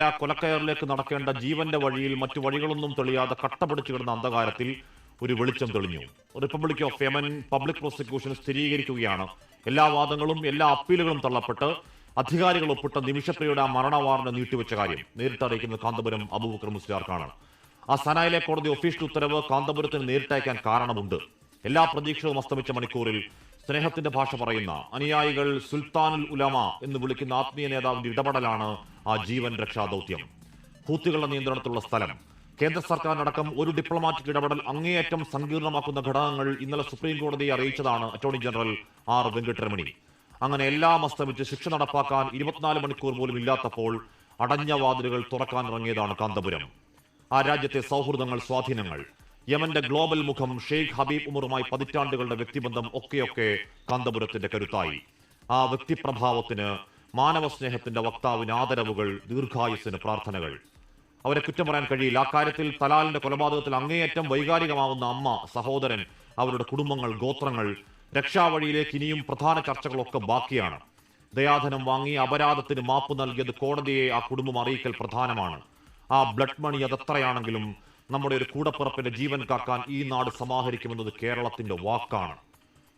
കൊലക്കയറിലേക്ക് നടക്കേണ്ട ജീവന്റെ വഴിയിൽ മറ്റു വഴികളൊന്നും തെളിയാതെ കട്ടപിടിച്ചു കിടന്ന അന്ധകാരത്തിൽ ഒരു വെളിച്ചം തെളിഞ്ഞു. Republic of Yemen public prosecution സ്ഥിരീകരിക്കുകയാണ്. എല്ലാ വാദങ്ങളും എല്ലാ അപ്പീലുകളും തള്ളപ്പെട്ട് അധികാരികൾ ഒപ്പിട്ട നിമിഷപ്രിയുടെ ആ മരണ വാറന്റ് നീട്ടിവെച്ച കാര്യം നേരിട്ട് അറിയിക്കുന്നത് കാന്തപുരം അബൂബക്കർ മുസ്ലിയാർക്കാണ്. ആ സനായിലെ കോടതി ഒഫീഷ്യൽ ഉത്തരവ് കാന്തപുരത്തിന് നേരിട്ടയക്കാൻ കാരണമുണ്ട്. എല്ലാ പ്രതീക്ഷകളും അസ്തമിച്ച മണിക്കൂറിൽ സ്നേഹത്തിന്റെ ഭാഷ പറയുന്ന അനുയായികൾ സുൽത്താനുൽ ഉലമ എന്ന് വിളിക്കുന്ന ആത്മീയ നേതാവിന്റെ ഇടപെടലാണ് ആ ജീവൻ രക്ഷാ ദൗത്യം. ഹൂത്തികളുടെ നിയന്ത്രണത്തിലുള്ള സ്ഥലം. കേന്ദ്ര സർക്കാരിനടക്കം ഒരു ഡിപ്ലോമാറ്റിക് ഇടപെടൽ അങ്ങേയറ്റം സങ്കീർണമാക്കുന്ന ഘടകങ്ങൾ ഇന്നലെ സുപ്രീം കോടതിയെ അറിയിച്ചതാണ് അറ്റോർണി ജനറൽ ആർ വെങ്കട്ടരമണി. അങ്ങനെ എല്ലാം അസ്തമിച്ച് ശിക്ഷ നടപ്പാക്കാൻ ഇരുപത്തിനാല് മണിക്കൂർ പോലും ഇല്ലാത്തപ്പോൾ അടഞ്ഞ വാതിലുകൾ തുറക്കാനിറങ്ങിയതാണ് കാന്തപുരം. ആ രാജ്യത്തെ സൗഹൃദങ്ങൾ സ്വാധീനങ്ങൾ. യമന്റെ ഗ്ലോബൽ മുഖം ഷെയ്ഖ് ഹബീബ് ഉമറുമായി പതിറ്റാണ്ടുകളുടെ വ്യക്തിബന്ധം ഒക്കെയൊക്കെ കാന്തപുരത്തിന്റെ കരുത്തായി. ആ വ്യക്തിപ്രഭാവത്തിന് മാനവ സ്നേഹത്തിന്റെ വക്താവിന് ആദരവുകൾ ദീർഘായുസിന് പ്രാർത്ഥനകൾ. അവരെ കുറ്റം പറയാൻ കഴിയില്ല. അക്കാര്യത്തിൽ തലാലിന്റെ കൊലപാതകത്തിൽ അങ്ങേയറ്റം വൈകാരികമാവുന്ന അമ്മ സഹോദരൻ അവരുടെ കുടുംബങ്ങൾ ഗോത്രങ്ങൾ രക്ഷാവഴിയിലേക്ക് ഇനിയും പ്രധാന ചർച്ചകളൊക്കെ ബാക്കിയാണ്. ദയാധനം വാങ്ങി അപരാധത്തിന് മാപ്പ് നൽകിയത് കോടതിയെ ആ കുടുംബം അറിയിക്കൽ പ്രധാനമാണ്. ആ ബ്ലഡ് മണി അതെത്രയാണെങ്കിലും നമ്മുടെ ഒരു കൂടപ്പിറപ്പിന്റെ ജീവൻ കാക്കാൻ ഈ നാട് സമാഹരിക്കുമെന്നത് കേരളത്തിന്റെ വാക്കാണ്.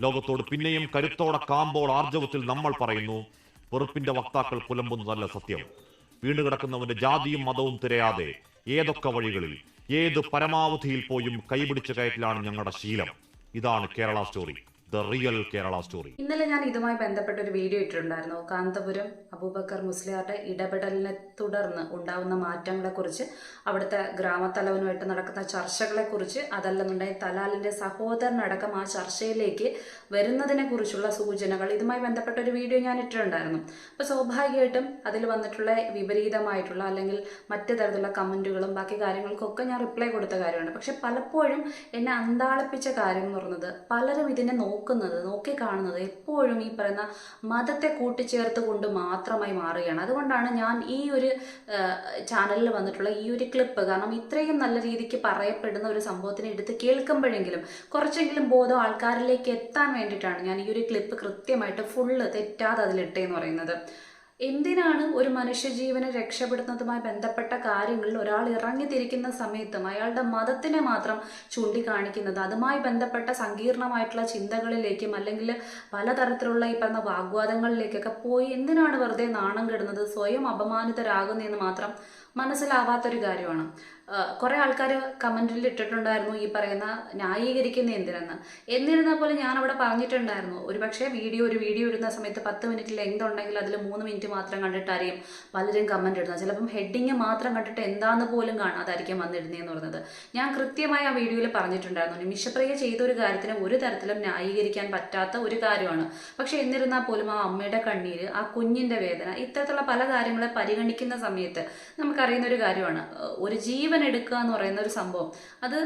ലോകത്തോട് പിന്നെയും കരുത്തോടെ കാമ്പോൾ ആർജവത്തിൽ നമ്മൾ പറയുന്നു വെറുപ്പിന്റെ വക്താക്കൾ പുലമ്പുന്നതല്ല സത്യം. വീണ്ടുകിടക്കുന്നവന്റെ ജാതിയും മതവും തിരയാതെ ഏതൊക്കെ വഴികളിൽ ഏത് പരമാവധിയിൽ പോയും കൈപിടിച്ച കയറ്റിലാണ് ഞങ്ങളുടെ ശീലം. ഇതാണ് Kerala story. The real Kerala story ഇന്നലെ ഞാൻ ഇതുമായി ബന്ധപ്പെട്ട ഒരു വീഡിയോ ഇട്ടിട്ടുണ്ടായിരുന്നു. കാന്തപുരം അബൂബക്കർ മുസ്ലിയാരുടെ ഇടപെടലിനെ തുടർന്ന് ഉണ്ടാവുന്ന മാറ്റങ്ങളെക്കുറിച്ച് അവിടുത്തെ ഗ്രാമത്തലവനുമായിട്ട് നടക്കുന്ന ചർച്ചകളെക്കുറിച്ച് അതല്ലെന്നുണ്ടെങ്കിൽ തലാലിന്റെ സഹോദരനടക്കം ആ ചർച്ചയിലേക്ക് വരുന്നതിനെ കുറിച്ചുള്ള സൂചനകൾ. ഇതുമായി ബന്ധപ്പെട്ട ഒരു വീഡിയോ ഞാൻ ഇട്ടിട്ടുണ്ടായിരുന്നു. അപ്പോൾ സ്വാഭാവികമായിട്ടും അതിൽ വന്നിട്ടുള്ള വിപരീതമായിട്ടുള്ള അല്ലെങ്കിൽ മറ്റു തരത്തിലുള്ള കമന്റുകളും ബാക്കി കാര്യങ്ങൾക്കൊക്കെ ഞാൻ റിപ്ലൈ കൊടുത്ത കാര്യമാണ്. പക്ഷെ പലപ്പോഴും എന്നെ അന്താളിപ്പിച്ച കാര്യം എന്ന് പറയുന്നത് പലരും ഇതിനെ നോക്കുന്നത് നോക്കി കാണുന്നത് എപ്പോഴും ഈ പറയുന്ന മതത്തെ കൂട്ടിച്ചേർത്ത് കൊണ്ട് മാത്രമായി മാറുകയാണ്. അതുകൊണ്ടാണ് ഞാൻ ഈ ഒരു ചാനലിൽ വന്നിട്ടുള്ള ഈ ഒരു ക്ലിപ്പ് കാരണം ഇത്രയും നല്ല രീതിക്ക് പറയപ്പെടുന്ന ഒരു സംഭവത്തിനെ എടുത്ത് കേൾക്കുമ്പോഴെങ്കിലും കുറച്ചെങ്കിലും ബോധം ആൾക്കാരിലേക്ക് എത്താൻ വേണ്ടിയിട്ടാണ് ഞാൻ ഈ ഒരു ക്ലിപ്പ് കൃത്യമായിട്ട് ഫുള്ള് തെറ്റാതെ അതിലിട്ടേന്ന് പറയുന്നത്. എന്തിനാണ് ഒരു മനുഷ്യജീവനെ രക്ഷപ്പെടുന്നതുമായി ബന്ധപ്പെട്ട കാര്യങ്ങളിൽ ഒരാൾ ഇറങ്ങിത്തിരിക്കുന്ന സമയത്തും അയാളുടെ മതത്തിനെ മാത്രം ചൂണ്ടിക്കാണിക്കുന്നത്? അതുമായി ബന്ധപ്പെട്ട സങ്കീർണമായിട്ടുള്ള ചിന്തകളിലേക്കും അല്ലെങ്കിൽ പലതരത്തിലുള്ള ഈ പറഞ്ഞ വാഗ്വാദങ്ങളിലേക്കൊക്കെ പോയി എന്തിനാണ് വെറുതെ നാണം കെടുന്നത്? സ്വയം അപമാനിതരാകുന്നതെന്ന് മാത്രം മനസ്സിലാവാത്തൊരു കാര്യമാണ്. കുറേ ആൾക്കാർ കമന്റിൽ ഇട്ടിട്ടുണ്ടായിരുന്നു ഈ പറയുന്ന ന്യായീകരിക്കുന്ന എന്തിനെന്ന്. എന്നിരുന്നാൽ പോലും ഞാൻ അവിടെ പറഞ്ഞിട്ടുണ്ടായിരുന്നു ഒരു പക്ഷേ വീഡിയോ ഒരു വീഡിയോ ഇടുന്ന സമയത്ത് പത്ത് മിനിറ്റ് ലെങ്ത് ഉണ്ടെങ്കിൽ അതിൽ മൂന്ന് മിനിറ്റ് മാത്രം കണ്ടിട്ടായിരിക്കും പലരും കമന്റ് ഇടുന്നത്. ചിലപ്പം ഹെഡിങ് മാത്രം കണ്ടിട്ട് എന്താന്ന് പോലും കാണാതായിരിക്കും വന്നിരുന്നതെന്ന് പറഞ്ഞത്. ഞാൻ കൃത്യമായി ആ വീഡിയോയിൽ പറഞ്ഞിട്ടുണ്ടായിരുന്നു നിമിഷപ്രിയ ചെയ്ത ഒരു കാര്യത്തിന് ഒരു തരത്തിലും ന്യായീകരിക്കാൻ പറ്റാത്ത ഒരു കാര്യമാണ്. പക്ഷെ എന്നിരുന്നാൽ പോലും ആ അമ്മയുടെ കണ്ണീര് ആ കുഞ്ഞിന്റെ വേദന ഇത്തരത്തിലുള്ള പല കാര്യങ്ങളെ പരിഗണിക്കുന്ന സമയത്ത് നമുക്കറിയുന്ന ഒരു കാര്യമാണ്. ഒരു ജീവൻ എടുക്കുക എന്ന് പറയുന്ന ഒരു സംഭവം. അത്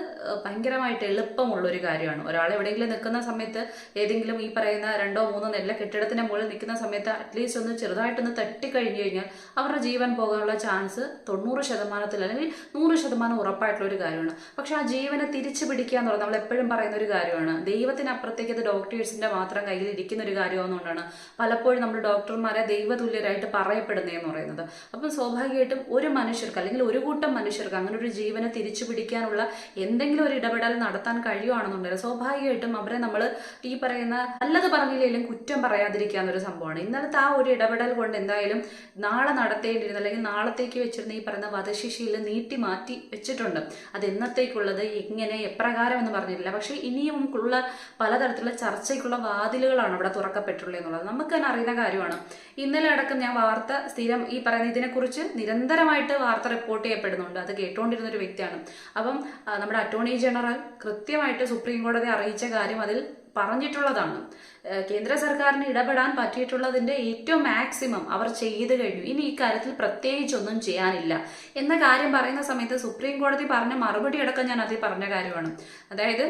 ഭയങ്കരമായിട്ട് എളുപ്പമുള്ള ഒരു കാര്യമാണ്. ഒരാൾ എവിടെയെങ്കിലും നിൽക്കുന്ന സമയത്ത് ഏതെങ്കിലും ഈ പറയുന്ന രണ്ടോ മൂന്നോ നെല്ല കെട്ടിടത്തിന്റെ മുകളിൽ നിൽക്കുന്ന സമയത്ത് അറ്റ്ലീസ്റ്റ് ഒന്ന് ചെറുതായിട്ടൊന്ന് തട്ടിക്കഴിഞ്ഞു കഴിഞ്ഞാൽ അവരുടെ ജീവൻ പോകാനുള്ള ചാൻസ് തൊണ്ണൂറ് ശതമാനത്തിൽ അല്ലെങ്കിൽ നൂറ് ശതമാനം ഉറപ്പായിട്ടുള്ള ഒരു കാര്യമാണ്. പക്ഷെ ആ ജീവനെ തിരിച്ചു പിടിക്കുക എന്ന് പറഞ്ഞാൽ നമ്മൾ എപ്പോഴും പറയുന്ന ഒരു കാര്യമാണ്. ദൈവത്തിനപ്പുറത്തേക്ക് ഇത് ഡോക്ടേഴ്സിന്റെ മാത്രം കയ്യിൽ ഇരിക്കുന്ന ഒരു കാര്യമാണെന്നുകൊണ്ടാണ് പലപ്പോഴും നമ്മൾ ഡോക്ടർമാരെ ദൈവതുല്യരായിട്ട് പറയപ്പെടുന്നതെന്ന് പറയുന്നത്. അപ്പം സ്വാഭാവികമായിട്ടും ഒരു മനുഷ്യർക്ക് അല്ലെങ്കിൽ ഒരു കൂട്ടം മനുഷ്യർക്ക് അങ്ങനെ ഒരു ജീവനെ തിരിച്ചു പിടിക്കാനുള്ള എന്തെങ്കിലും ഒരു ഇടപെടൽ നടത്താൻ കഴിയുവാണെന്നുണ്ടെങ്കിൽ സ്വാഭാവികമായിട്ടും അവരെ നമ്മൾ ഈ പറയുന്ന നല്ലത് പറഞ്ഞില്ലെങ്കിലും കുറ്റം പറയാതിരിക്കാവുന്ന ഒരു സംഭവമാണ്. ഇന്നലത്തെ ആ ഒരു ഇടപെടൽ കൊണ്ട് എന്തായാലും നാളെ നടത്തേണ്ടിയിരുന്ന അല്ലെങ്കിൽ നാളത്തേക്ക് വെച്ചിരുന്ന ഈ പറയുന്ന വധശിശിയിൽ നീട്ടി മാറ്റി വെച്ചിട്ടുണ്ട്. അത് എന്നത്തേക്കുള്ളത് എങ്ങനെ എപ്രകാരം എന്ന് പറഞ്ഞിട്ടില്ല. പക്ഷേ ഇനിയും നമുക്കുള്ള പലതരത്തിലുള്ള ചർച്ചയ്ക്കുള്ള വാതിലുകളാണ് അവിടെ തുറക്കപ്പെട്ടുള്ളത് എന്നുള്ളത് നമുക്ക് തന്നെ അറിയുന്ന കാര്യമാണ്. ഇന്നലെ അടക്കം ഞാൻ വാർത്ത സ്ഥിരം ഈ പറയുന്ന ഇതിനെക്കുറിച്ച് നിരന്തരമായിട്ട് വാർത്ത റിപ്പോർട്ട് ചെയ്യപ്പെടുന്നുണ്ട്. അത് കേട്ടുകൊണ്ടിരുന്ന ഒരു വ്യക്തിയാണ്. അപ്പം നമ്മുടെ അറ്റോർണി ജനറൽ കൃത്യമായിട്ട് സുപ്രീം കോടതി അറിയിച്ച കാര്യം അതിൽ പറഞ്ഞിട്ടുള്ളതാണ്. കേന്ദ്ര സർക്കാരിന് ഇടപെടാൻ പറ്റിയിട്ടുള്ളതിന്റെ ഏറ്റവും മാക്സിമം അവർ ചെയ്തു കഴിഞ്ഞു. ഇനി ഈ കാര്യത്തിൽ പ്രത്യേകിച്ചൊന്നും ചെയ്യാനില്ല. എന്ന കാര്യം പറയുന്ന സമയത്ത് സുപ്രീം കോടതി പറഞ്ഞ മറുപടി അടക്കം ഞാൻ അതിൽ പറഞ്ഞ കാര്യമാണ്. അതായത്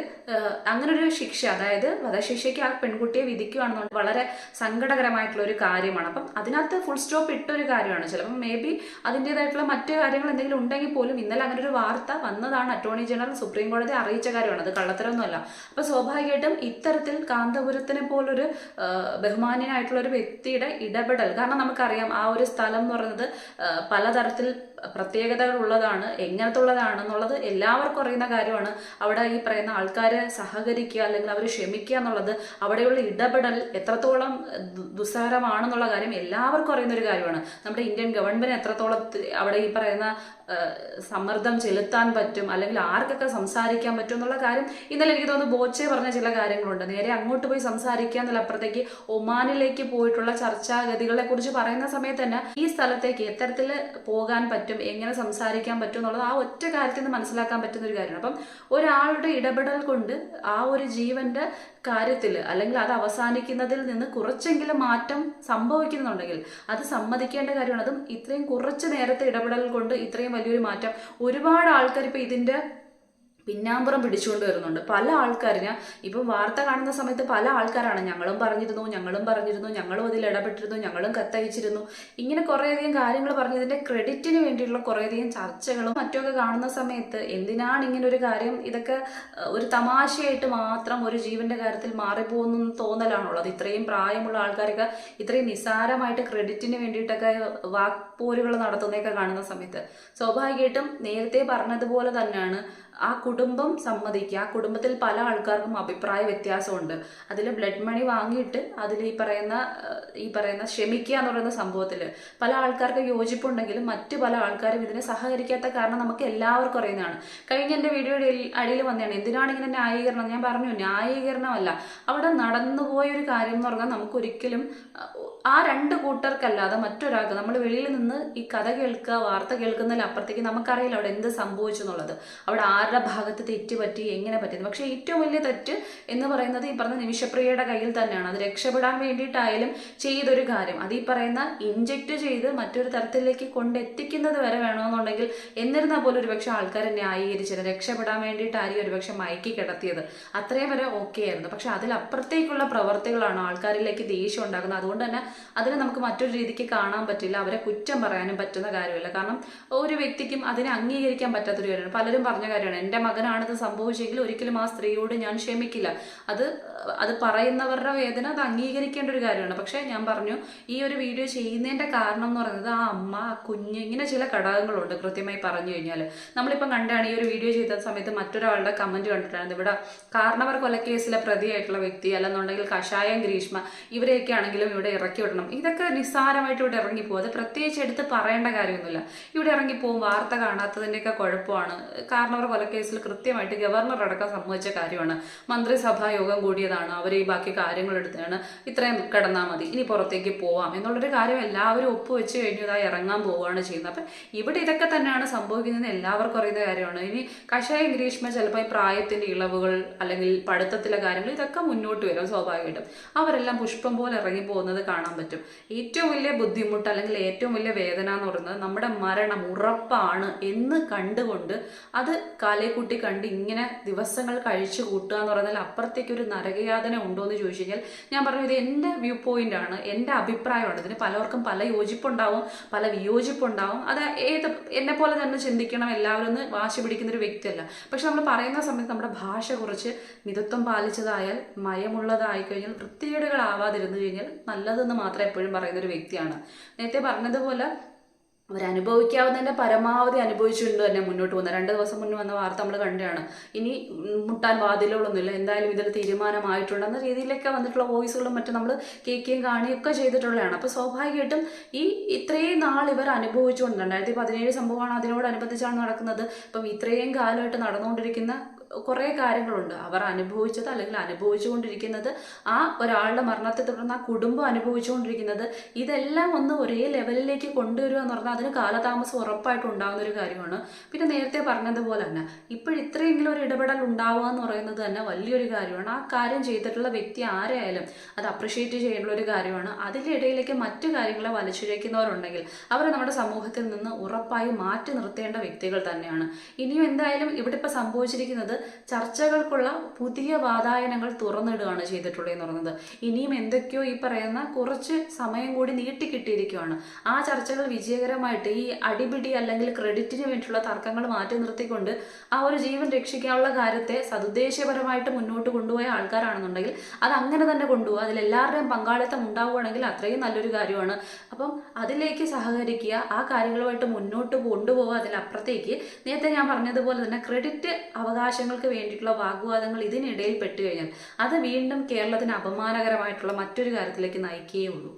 അങ്ങനൊരു ശിക്ഷ അതായത് വധശിക്ഷയ്ക്ക് ആ പെൺകുട്ടിയെ വിധിക്കുകയാണെന്നുണ്ട് വളരെ സങ്കടകരമായിട്ടുള്ള ഒരു കാര്യമാണ്. അപ്പം അതിനകത്ത് ഫുൾ സ്റ്റോപ്പ് ഇട്ടൊരു കാര്യമാണ്. ചിലപ്പം മേ ബി അതിന്റെതായിട്ടുള്ള മറ്റു കാര്യങ്ങൾ എന്തെങ്കിലും ഉണ്ടെങ്കിൽ പോലും ഇന്നലെ അങ്ങനെ ഒരു വാർത്ത വന്നതാണ് അറ്റോർണി ജനറൽ സുപ്രീം കോടതി അറിയിച്ച കാര്യമാണ്. അത് കള്ളത്തരമൊന്നുമല്ല. അപ്പൊ സ്വാഭാവികമായിട്ടും ഇത്തരത്തിൽ കാന്തപുരത്തിനെ പോലെ പോലൊരു ബഹുമാന്യനായിട്ടുള്ള ഒരു വ്യക്തിയുടെ ഇടപെടൽ. കാരണം നമുക്കറിയാം ആ ഒരു സ്ഥലം എന്ന് പറയുന്നത് പലതരത്തിൽ പ്രത്യേകതകൾ ഉള്ളതാണ് എങ്ങനത്തെ ഉള്ളതാണെന്നുള്ളത് എല്ലാവർക്കും അറിയുന്ന കാര്യമാണ്. അവിടെ ഈ പറയുന്ന ആൾക്കാരെ സഹകരിക്കുക അല്ലെങ്കിൽ അവർ ക്ഷമിക്കുക എന്നുള്ളത് അവിടെയുള്ള ഇടപെടൽ എത്രത്തോളം ദുസ്സാരമാണെന്നുള്ള കാര്യം എല്ലാവർക്കും അറിയുന്ന ഒരു കാര്യമാണ്. നമ്മുടെ ഇന്ത്യൻ ഗവൺമെന്റ് എത്രത്തോളം അവിടെ ഈ പറയുന്ന സമ്മർദ്ദം ചെലുത്താൻ പറ്റും അല്ലെങ്കിൽ ആർക്കൊക്കെ സംസാരിക്കാൻ പറ്റും എന്നുള്ള കാര്യം ഇന്നലെ എനിക്ക് തോന്നുന്നു ബോച്ചെ പറഞ്ഞ ചില കാര്യങ്ങളുണ്ട്. നേരെ അങ്ങോട്ട് പോയി സംസാരിക്കുക എന്നുള്ള അപ്പുറത്തേക്ക് ഒമാനിലേക്ക് പോയിട്ടുള്ള ചർച്ചാഗതികളെ കുറിച്ച് പറയുന്ന സമയത്ത് തന്നെ ഈ സ്ഥലത്തേക്ക് എത്തരത്തിൽ പോകാൻ പറ്റും എങ്ങനെ സംസാരിക്കാൻ പറ്റും എന്നുള്ളത് ആ ഒറ്റ കാര്യത്തിൽ നിന്ന് മനസ്സിലാക്കാൻ പറ്റുന്ന ഒരു കാര്യമാണ്. അപ്പം ഒരാളുടെ ഇടപെടൽ കൊണ്ട് ആ ഒരു ജീവന്റെ കാര്യത്തിൽ അല്ലെങ്കിൽ അത് അവസാനിക്കുന്നതിൽ നിന്ന് കുറച്ചെങ്കിലും മാറ്റം സംഭവിക്കുന്നുണ്ടെങ്കിൽ അത് സമ്മതിക്കേണ്ട കാര്യമാണ്. അതും ഇത്രയും കുറച്ച് നേരത്തെ ഇടപെടൽ കൊണ്ട് ഇത്രയും വലിയൊരു മാറ്റം. ഒരുപാട് ആൾക്കാർ ഇപ്പൊ ഇതിന്റെ പിന്നാമ്പുറം പിടിച്ചുകൊണ്ട് വരുന്നുണ്ട്. പല ആൾക്കാരിന് ഇപ്പം വാർത്ത കാണുന്ന സമയത്ത് പല ആൾക്കാരാണ്. ഞങ്ങളും പറഞ്ഞിരുന്നു ഞങ്ങളും പറഞ്ഞിരുന്നു ഞങ്ങളും അതിൽ ഇടപെട്ടിരുന്നു ഞങ്ങളും കത്തയച്ചിരുന്നു. ഇങ്ങനെ കുറേയധികം കാര്യങ്ങൾ പറഞ്ഞതിന്റെ ക്രെഡിറ്റിന് വേണ്ടിയിട്ടുള്ള കുറേയധികം ചർച്ചകളും മറ്റുമൊക്കെ കാണുന്ന സമയത്ത് എന്തിനാണ് ഇങ്ങനെ ഒരു കാര്യം? ഇതൊക്കെ ഒരു തമാശയായിട്ട് മാത്രം ഒരു ജീവന്റെ കാര്യത്തിൽ മാറിപ്പോകുന്നു തോന്നലാണുള്ളത്. ഇത്രയും പ്രായമുള്ള ആൾക്കാരൊക്കെ ഇത്രയും നിസാരമായിട്ട് ക്രെഡിറ്റിന് വേണ്ടിയിട്ടൊക്കെ വാക്പോരുകൾ നടത്തുന്നതൊക്കെ കാണുന്ന സമയത്ത്. സ്വാഭാവികമായിട്ടും നേരത്തെ പറഞ്ഞതുപോലെ തന്നെയാണ് ആ കുടുംബം സമ്മതിക്കുക. ആ കുടുംബത്തിൽ പല ആൾക്കാർക്കും അഭിപ്രായ വ്യത്യാസമുണ്ട്. അതിൽ ബ്ലഡ് മണി വാങ്ങിയിട്ട് അതിൽ ഈ പറയുന്ന ഈ പറയുന്ന ക്ഷമിക്കുക എന്ന് പറയുന്ന സംഭവത്തിൽ പല ആൾക്കാർക്ക് യോജിപ്പുണ്ടെങ്കിലും മറ്റു പല ആൾക്കാരും ഇതിനെ സഹകരിക്കാത്ത കാരണം നമുക്ക് എല്ലാവർക്കും അറിയുന്നതാണ്. കഴിഞ്ഞ എന്റെ വീഡിയോയുടെ അടിയിൽ വന്നതാണ്. എന്തിനാണ് ഇങ്ങനെ ന്യായീകരണം? ഞാൻ പറഞ്ഞു ന്യായീകരണമല്ല. അവിടെ നടന്നുപോയ ഒരു കാര്യം എന്ന് പറഞ്ഞാൽ നമുക്കൊരിക്കലും ആ രണ്ട് കൂട്ടർക്കല്ലാതെ മറ്റൊരാൾക്ക് നമ്മൾ വെളിയിൽ നിന്ന് ഈ കഥ കേൾക്കുക വാർത്ത കേൾക്കുന്നതിൽ അപ്പുറത്തേക്ക് നമുക്കറിയില്ല അവിടെ എന്ത് സംഭവിച്ചു എന്നുള്ളത്. അവിടെ ആരുടെ ഭാഗത്ത് തെറ്റ് പറ്റി എങ്ങനെ പറ്റിയത് പക്ഷേ ഏറ്റവും വലിയ തെറ്റ് എന്ന് പറയുന്നത് ഈ പറഞ്ഞ നിമിഷപ്രിയയുടെ കയ്യിൽ തന്നെയാണ്. അത് രക്ഷപ്പെടാൻ വേണ്ടിയിട്ടായാലും ചെയ്തൊരു കാര്യം. അത് ഈ പറയുന്ന ഇഞ്ചക്ട് ചെയ്ത് മറ്റൊരു തരത്തിലേക്ക് കൊണ്ടെത്തിക്കുന്നത് വരെ വേണമെന്നുണ്ടെങ്കിൽ എന്നിരുന്നാൽ പോലും ഒരുപക്ഷെ ആൾക്കാരെ ന്യായീകരിച്ചത് രക്ഷപ്പെടാൻ വേണ്ടിയിട്ടായിരിക്കും ഒരുപക്ഷെ മയക്കി കിടത്തിയത്. അത്രയും വരെ ഓക്കെ ആയിരുന്നു. പക്ഷെ അതിലപ്പുറത്തേക്കുള്ള പ്രവർത്തികളാണ് ആൾക്കാരിലേക്ക് ദേഷ്യം ഉണ്ടാക്കുന്നത്. അതുകൊണ്ട് തന്നെ അതിനെ നമുക്ക് മറ്റൊരു രീതിക്ക് കാണാൻ പറ്റില്ല അവരെ കുറ്റം പറയാനും പറ്റുന്ന കാര്യമില്ല. കാരണം ഒരു വ്യക്തിക്കും അതിനെ അംഗീകരിക്കാൻ പറ്റാത്തൊരു കാര്യമാണ്. പലരും പറഞ്ഞ കാര്യമാണ് എന്റെ മകനാണിത് സംഭവിച്ചെങ്കിൽ ഒരിക്കലും ആ സ്ത്രീയോട് ഞാൻ ക്ഷമിക്കില്ല. അത് അത് പറയുന്നവരുടെ വേദന അത് അംഗീകരിക്കേണ്ട ഒരു കാര്യമാണ്. പക്ഷേ ഞാൻ പറഞ്ഞു ഈ ഒരു വീഡിയോ ചെയ്യുന്നതിന്റെ കാരണം എന്ന് പറയുന്നത് ആ അമ്മ ആ കുഞ്ഞ് ഇങ്ങനെ ചില ഘടകങ്ങളുണ്ട് കൃത്യമായി പറഞ്ഞു കഴിഞ്ഞാൽ നമ്മളിപ്പോൾ കണ്ടാണ് ഈ ഒരു വീഡിയോ ചെയ്ത സമയത്ത് മറ്റൊരാളുടെ കമന്റ് കണ്ടിട്ടാണ് ഇവിടെ കാരണവർ കൊലക്കേസിലെ പ്രതിയായിട്ടുള്ള വ്യക്തി അല്ലെന്നുണ്ടെങ്കിൽ കഷായം ഗ്രീഷ്മ ഇവരെയൊക്കെ ആണെങ്കിലും ഇവിടെ ഇറക്കി വിടണം ഇതൊക്കെ നിസ്സാരമായിട്ട് ഇവിടെ ഇറങ്ങിപ്പോകും. അത് പ്രത്യേകിച്ച് എടുത്ത് പറയേണ്ട കാര്യമൊന്നുമില്ല. ഇവിടെ ഇറങ്ങിപ്പോവും വാർത്ത കാണാത്തതിന്റെയൊക്കെ കുഴപ്പമാണ്. കാരണവർ കൊലക്കേസിൽ കൃത്യമായിട്ട് ഗവർണർ അടക്കം സംഭവിച്ച കാര്യമാണ്. മന്ത്രിസഭാ യോഗം കൂടിയതാണ്. അവർ ഈ ബാക്കി കാര്യങ്ങൾ എടുത്താണ് ഇത്രയും കിടന്നാൽ മതി. ഇനി പുറത്തേക്ക് പോവാം എന്നുള്ളൊരു കാര്യം എല്ലാവരും ഒപ്പുവെച്ച് കഴിഞ്ഞു ഇതാ ഇറങ്ങാൻ പോവുകയാണ് ചെയ്യുന്നത്. അപ്പം ഇവിടെ ഇതൊക്കെ തന്നെയാണ് സംഭവിക്കുന്നതെന്ന് എല്ലാവർക്കും അറിയുന്ന കാര്യമാണ്. ഇനി കഷായ ഗ്രീഷ്മ ചിലപ്പോൾ ഈ പ്രായത്തിന്റെ ഇളവുകൾ അല്ലെങ്കിൽ പഠിത്തത്തിലെ കാര്യങ്ങൾ ഇതൊക്കെ മുന്നോട്ട് വരും സ്വാഭാവികമായിട്ടും. അവരെല്ലാം പുഷ്പം പോലെ ഇറങ്ങി പോകുന്നത് കാണാൻ പറ്റും. ഏറ്റവും വലിയ ബുദ്ധിമുട്ട് അല്ലെങ്കിൽ ഏറ്റവും വലിയ വേദന എന്ന് പറയുന്നത് നമ്മുടെ മരണം ഉറപ്പാണ് എന്ന് കണ്ടുകൊണ്ട് അത് കാലേക്കൂട്ടി കണ്ട് ഇങ്ങനെ ദിവസങ്ങൾ കഴിച്ചു കൂട്ടുക എന്ന് പറഞ്ഞാൽ അപ്പുറത്തേക്ക് ഒരു നരകയാതന ഉണ്ടോ എന്ന് ചോദിച്ചു കഴിഞ്ഞാൽ ഞാൻ പറഞ്ഞു ഇത് എന്റെ വ്യൂ പോയിന്റ് ആണ് എന്റെ അഭിപ്രായമാണ്. ഇതിന് പലർക്കും പല യോജിപ്പുണ്ടാവും പല വിയോജിപ്പുണ്ടാവും. അത് ഏത് എന്നെ പോലെ തന്നെ ചിന്തിക്കണം എല്ലാവരും ഒന്ന് വാശി പിടിക്കുന്ന ഒരു വ്യക്തിയല്ല. പക്ഷെ നമ്മൾ പറയുന്ന സമയത്ത് നമ്മുടെ ഭാഷ കുറച്ച് മിതത്വം പാലിച്ചതായാൽ മയമുള്ളതായി കഴിഞ്ഞാൽ വൃത്തികേടുകളാവാതിരുന്നു കഴിഞ്ഞാൽ നല്ലതെന്ന് മാത്രം എപ്പോഴും പറയുന്ന ഒരു വ്യക്തിയാണ്. നേരത്തെ പറഞ്ഞതുപോലെ അവരനുഭവിക്കാവുന്നതിന്റെ പരമാവധി അനുഭവിച്ചുകൊണ്ട് തന്നെ മുന്നോട്ട് പോകുന്നത്. രണ്ട് ദിവസം മുന്നേ വന്ന വാർത്ത നമ്മൾ കണ്ടതാണ്. ഇനി മുട്ടാൻ വാതിലുകളൊന്നുമില്ല. എന്തായാലും ഇതിൽ തീരുമാനമായിട്ടുണ്ട് എന്ന രീതിയിലൊക്കെ വന്നിട്ടുള്ള വോയിസുകളും മറ്റും നമ്മൾ കേൾക്കുകയും കാണുകയും ഒക്കെ ചെയ്തിട്ടുള്ളതാണ്. അപ്പോൾ സ്വാഭാവികമായിട്ടും ഈ ഇത്രയും നാൾ ഇവർ അനുഭവിച്ചുകൊണ്ട് രണ്ടായിരത്തി പതിനേഴ് സംഭവമാണ് അതിനോടനുബന്ധിച്ചാണ് നടക്കുന്നത്. അപ്പം ഇത്രയും കാലമായിട്ട് നടന്നുകൊണ്ടിരിക്കുന്ന കുറേ കാര്യങ്ങളുണ്ട്. അവർ അനുഭവിച്ചത് അല്ലെങ്കിൽ അനുഭവിച്ചുകൊണ്ടിരിക്കുന്നത് ആ ഒരാളുടെ മരണത്തെ തുടർന്ന് ആ കുടുംബം അനുഭവിച്ചുകൊണ്ടിരിക്കുന്നത് ഇതെല്ലാം ഒന്ന് ഒരേ ലെവലിലേക്ക് കൊണ്ടുവരിക എന്ന് പറഞ്ഞാൽ അതിന് കാലതാമസം ഉറപ്പായിട്ട് ഉണ്ടാകുന്ന ഒരു കാര്യമാണ്. പിന്നെ നേരത്തെ പറഞ്ഞതുപോലെ തന്നെ ഇപ്പോഴിത്രയെങ്കിലും ഒരു ഇടപെടൽ ഉണ്ടാവുക എന്ന് പറയുന്നത് തന്നെ വലിയൊരു കാര്യമാണ്. ആ കാര്യം ചെയ്തിട്ടുള്ള വ്യക്തി ആരായാലും അത് അപ്രിഷ്യേറ്റ് ചെയ്യേണ്ട ഒരു കാര്യമാണ്. അതിന്റെ ഇടയിലേക്ക് മറ്റു കാര്യങ്ങളെ വലിച്ചിഴയ്ക്കുന്നവരുണ്ടെങ്കിൽ അവർ നമ്മുടെ സമൂഹത്തിൽ നിന്ന് ഉറപ്പായി മാറ്റി നിർത്തേണ്ട വ്യക്തികൾ തന്നെയാണ്. ഇനിയും എന്തായാലും ഇവിടെ ഇപ്പോൾ സംഭവിച്ചിരിക്കുന്നത് ചർച്ചകൾക്കുള്ള പുതിയ വാതായനങ്ങൾ തുറന്നിടുകയാണ് ചെയ്തിട്ടുള്ളതെന്ന് പറയുന്നത്. ഇനിയും എന്തൊക്കെയോ ഈ പറയുന്ന കുറച്ച് സമയം കൂടി നീട്ടി കിട്ടിയിരിക്കുകയാണ് ആ ചർച്ചകൾ വിജയകരമായിട്ട് ഈ അടിപിടി അല്ലെങ്കിൽ ക്രെഡിറ്റിന് വേണ്ടിയിട്ടുള്ള തർക്കങ്ങൾ മാറ്റി നിർത്തിക്കൊണ്ട് ആ ഒരു ജീവൻ രക്ഷിക്കാനുള്ള കാര്യത്തെ സതുദ്ദേശപരമായിട്ട് മുന്നോട്ട് കൊണ്ടുപോയ ആൾക്കാരാണെന്നുണ്ടെങ്കിൽ അത് അങ്ങനെ തന്നെ കൊണ്ടുപോകുക അതിൽ എല്ലാവരുടെയും പങ്കാളിത്തം ഉണ്ടാവുകയാണെങ്കിൽ അത്രയും നല്ലൊരു കാര്യമാണ്. അപ്പം അതിലേക്ക് സഹകരിക്കുക ആ കാര്യങ്ങളുമായിട്ട് മുന്നോട്ട് കൊണ്ടുപോകുക അതിലപ്പുറത്തേക്ക് നേരത്തെ ഞാൻ പറഞ്ഞതുപോലെ തന്നെ ക്രെഡിറ്റ് അവകാശങ്ങൾക്ക് വേണ്ടിയിട്ടുള്ള വാഗ്വാദങ്ങൾ ഇതിനിടയിൽ പെട്ടുകഴിഞ്ഞാൽ അത് വീണ്ടും കേരളത്തിന് അപമാനകരമായിട്ടുള്ള മറ്റൊരു കാര്യത്തിലേക്ക് നയിക്കുകയേ ഉള്ളൂ.